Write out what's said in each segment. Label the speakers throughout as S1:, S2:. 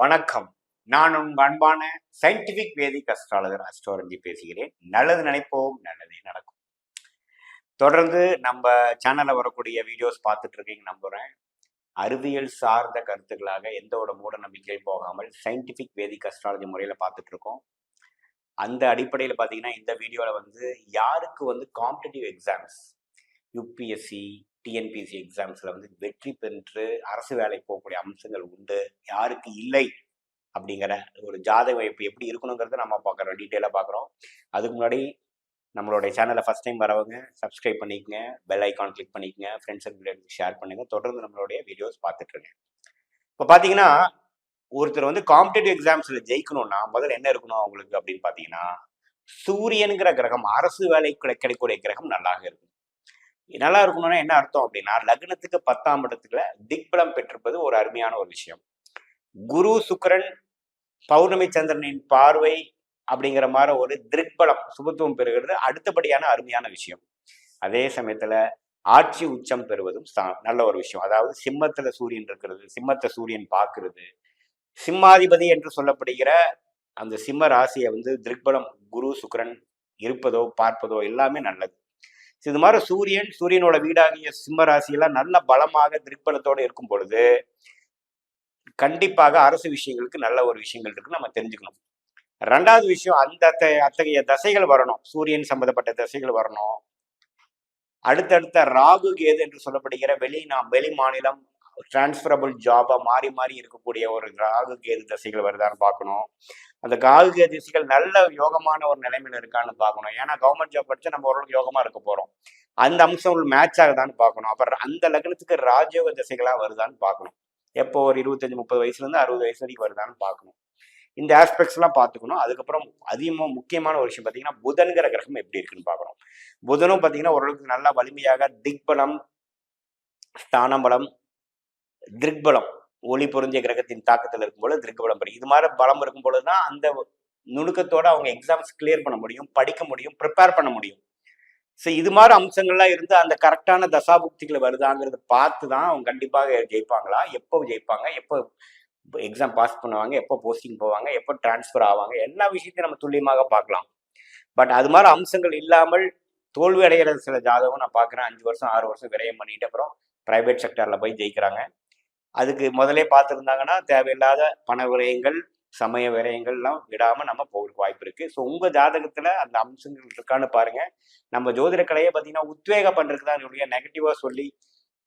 S1: வணக்கம். நான் உங்க அன்பான சயின்டிபிக் வேதிக் அஸ்ட்ராலஜர் அஸ்ட்ரோரஞ்சி பேசுகிறேன். நல்லது நினைப்போம் நல்லதே நடக்கும். தொடர்ந்து நம்ம சேனலில் வரக்கூடிய வீடியோஸ் பார்த்துட்டு இருக்கீங்க நம்புறேன். அறிவியல் சார்ந்த கருத்துக்களாக எந்த ஒரு மூட நம்பிக்கையும் போகாமல் சயின்டிபிக் வேதிக் அஸ்ட்ராலஜி முறையில் பார்த்துட்டு இருக்கோம். அந்த அடிப்படையில் பார்த்தீங்கன்னா இந்த வீடியோவில் வந்து யாருக்கு வந்து காம்படிட்டிவ் எக்ஸாம்ஸ் யூபிஎஸ்சி டிஎன்பிஎஸ்சி எக்ஸாம்ஸில் வந்து வெற்றி பெற்று அரசு வேலைக்கு போகக்கூடிய அம்சங்கள் உண்டு. யாருக்கு இல்லை அப்படிங்கிற ஒரு ஜாதக வைப்பு எப்படி இருக்கணுங்கிறத நம்ம பார்க்குறோம். டீட்டெயிலாக பார்க்குறோம். அதுக்கு முன்னாடி நம்மளுடைய சேனலை ஃபஸ்ட் டைம் வரவங்க சப்ஸ்கிரைப் பண்ணிக்கங்க பெல் ஐக்கான் கிளிக் பண்ணிக்கங்க ஃப்ரெண்ட்ஸ் அண்ட் ஷேர் பண்ணுங்க. தொடர்ந்து நம்மளுடைய வீடியோஸ் பார்த்துட்ருங்க இப்போ பார்த்தீங்கன்னா ஒருத்தர் வந்து காம்படிட்டிவ் எக்ஸாம்ஸில் ஜெயிக்கணும்னா முதல்ல என்ன இருக்கணும் அவங்களுக்கு அப்படின்னு பார்த்தீங்கன்னா சூரியனுங்கிற கிரகம் அரசு வேலை கிடைக்கக்கூடிய கிரகம் நல்லாக இருக்கும் நல்லா இருக்கணும்னா என்ன அர்த்தம் அப்படின்னா லக்னத்துக்கு பத்தாம் இடத்துல திக்பலம் பெற்றிருப்பது ஒரு அருமையான ஒரு விஷயம். குரு சுக்கரன் பௌர்ணமி சந்திரனின் பார்வை அப்படிங்கிற மாதிரி ஒரு திருக்பலம் சுபத்துவம் பெறுகிறது. அடுத்தபடியான அருமையான விஷயம். அதே சமயத்துல ஆட்சி உச்சம் பெறுவதும் நல்ல ஒரு விஷயம். அதாவது சிம்மத்துல சூரியன் இருக்கிறது சிம்மத்தை சூரியன் பார்க்கிறது. சிம்மாதிபதி என்று சொல்லப்படுகிற அந்த சிம்ம ராசியை வந்து திருக்பலம் குரு சுக்கரன் இருப்பதோ பார்ப்பதோ எல்லாமே நல்லது. இது மாதிரி சூரியன் சூரியனோட வீடாகிய சிம்ம ராசியெல்லாம் நல்ல பலமாக திருப்பலத்தோடு இருக்கும் பொழுது கண்டிப்பாக அரசு விஷயங்களுக்கு நல்ல ஒரு விஷயங்கள் இருக்கு நம்ம தெரிஞ்சுக்கணும். ரெண்டாவது விஷயம் அந்த அத்தகைய தசைகள் வரணும். சூரியன் சம்பந்தப்பட்ட தசைகள் வரணும். அடுத்தடுத்த ராகு கேது என்று சொல்லப்படுகிற வெளி நாம் வெளி மாநிலம் டிரான்ஸ்பரபிள் ஜாபாக மாறி மாறி இருக்கக்கூடிய ஒரு ராகு கேது தசைகள் வருதான்னு பார்க்கணும். அந்த ராகு கேது திசைகள் நல்ல யோகமான ஒரு நிலைமையில இருக்கான்னு பார்க்கணும். ஏன்னா கவர்மெண்ட் ஜாப் படிச்சா நம்ம ஓரளவுக்கு யோகமாக இருக்க போகிறோம் அந்த அம்சம் மேட்ச் ஆகுதான்னு பார்க்கணும். அப்புறம் அந்த லக்னத்துக்கு ராஜயோக திசைகளாக வருதான்னு பார்க்கணும். எப்போ ஒரு இருபத்தஞ்சி முப்பது வயசுலேருந்து அறுபது வயசு வரைக்கும் வருதான்னு பார்க்கணும். இந்த ஆஸ்பெக்ட்ஸ்லாம் பார்த்துக்கணும். அதுக்கப்புறம் அதிகமாக முக்கியமான ஒரு விஷயம் பார்த்தீங்கன்னா புதன்கிற கிரகம் எப்படி இருக்குன்னு பார்க்கணும். புதனும் பார்த்தீங்கன்னா ஓரளவுக்கு நல்லா வலிமையாக திக்பலம் ஸ்தானபலம் திருக்பலம் ஒளி பொருந்திய கிரகத்தின் தாக்கத்தில் இருக்கும்போது திருக்பலம் படி. இது மாதிரி பலம் இருக்கும் பொழுதுதான் அந்த நுணுக்கத்தோட அவங்க எக்ஸாம்ஸ் கிளியர் பண்ண முடியும் படிக்க முடியும் ப்ரிப்பேர் பண்ண முடியும். ஸோ இது மாதிரி அம்சங்கள்லாம் இருந்து அந்த கரெக்டான தசாபுக்திகளை வருதாங்கிறத பார்த்து தான் அவங்க கண்டிப்பாக ஜெயிப்பாங்களா? எப்போ ஜெயிப்பாங்க? எப்போ எக்ஸாம் பாஸ் பண்ணுவாங்க? எப்போ போஸ்டிங் போவாங்க? எப்போ டிரான்ஸ்ஃபர் ஆவாங்க? எல்லா விஷயத்தையும் நம்ம துல்லியமாக பார்க்கலாம். பட் அது மாதிரி அம்சங்கள் இல்லாமல் தோல்வி அடைகிற சில ஜாதகம். நான் பார்க்குறேன் அஞ்சு வருஷம் ஆறு வருஷம் விரயம் பண்ணிட்டு அப்புறம் ப்ரைவேட் செக்டரில் போய் ஜெயிக்கிறாங்க. அதுக்கு முதலே பார்த்துருந்தாங்கன்னா தேவையில்லாத பண விரயங்கள் சமய விரயங்கள்லாம் விடாமல் நம்ம போகிறதுக்கு வாய்ப்பு இருக்குது ஸோ உங்கள் ஜாதகத்தில் அந்த அம்சங்கள் இருக்கான்னு பாருங்கள் நம்ம ஜோதிட கலையை பார்த்தீங்கன்னா உத்வேகம் பண்ணுறதுக்கு தான் என்னுடைய நெகட்டிவாக சொல்லி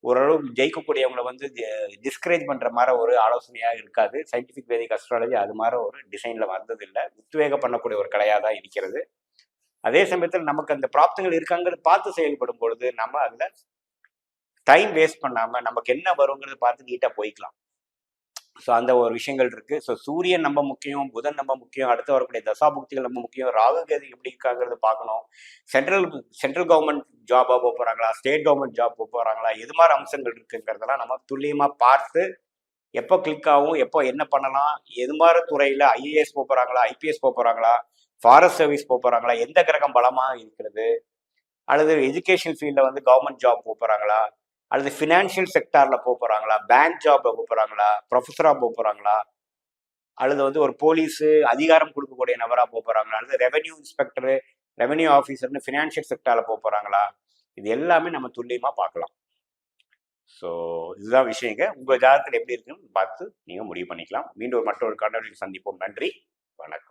S1: ஓரளவு ஜெயிக்கக்கூடியவங்களை வந்து டிஸ்கரேஜ் பண்ணுற மாதிரி ஒரு ஆலோசனையாக இருக்காது. சயின்டிஃபிக் வேதிக் அஸ்ட்ராலஜி அது மாதிரி ஒரு டிசைனில் வந்ததில்லை. உத்வேகம் பண்ணக்கூடிய ஒரு கலையாக தான் இருக்கிறது. அதே சமயத்தில் நமக்கு அந்த பிராப்தங்கள் இருக்காங்கிறது பார்த்து செயல்படும் பொழுது நம்ம அதில் டைம் வேஸ்ட் பண்ணாமல் நமக்கு என்ன வருங்கிறது பார்த்து நீட்டாக போய்க்கலாம். ஸோ அந்த ஒரு விஷயங்கள் இருக்கு. ஸோ சூரியன் நம்ம முக்கியம் புதன் நம்ம முக்கியம் அடுத்து வரக்கூடிய தசாபுக்திகள் நம்ம முக்கியம் ராகுகேது எப்படி இருக்காங்கிறது பார்க்கணும். சென்ட்ரல் சென்ட்ரல் கவர்மெண்ட் ஜாபாக போக போகிறாங்களா ஸ்டேட் கவர்மெண்ட் ஜாப் போக போகிறாங்களா எது மாதிரி அம்சங்கள் இருக்குங்கிறதெல்லாம் நம்ம துல்லியமாக பார்த்து எப்போ கிளிக் ஆகும் எப்போ என்ன பண்ணலாம் எது மாதிரி துறையில் ஐஏஎஸ் போக போகிறாங்களா ஐபிஎஸ் போக போகிறாங்களா ஃபாரஸ்ட் சர்வீஸ் போக போகிறாங்களா எந்த கிரகம் பலமாக இருக்கிறது அல்லது எஜுகேஷன் ஃபீல்டில் வந்து கவர்மெண்ட் ஜாப் போக போகிறாங்களா அல்லது ஃபினான்ஷியல் செக்டாரில் போக போகிறாங்களா பேங்க் ஜாப் போக போகிறாங்களா ப்ரொஃபஸராக போக போகிறாங்களா அல்லது வந்து ஒரு போலீஸு அதிகாரம் கொடுக்கக்கூடிய நபராக போக போகிறாங்களா அல்லது ரெவென்யூ இன்ஸ்பெக்டரு ரெவென்யூ ஆஃபீஸர்னு ஃபினான்ஷியல் செக்டாரில் போக போகிறாங்களா இது எல்லாமே நம்ம துல்லியமாக பார்க்கலாம். ஸோ இதுதான் விஷயங்க உங்கள் ஜாதகத்தில் எப்படி இருக்குன்னு பார்த்து நீங்கள் முடிவு பண்ணிக்கலாம். மீண்டும் ஒரு மற்றொரு கண்டனில் சந்திப்போம். நன்றி. வணக்கம்.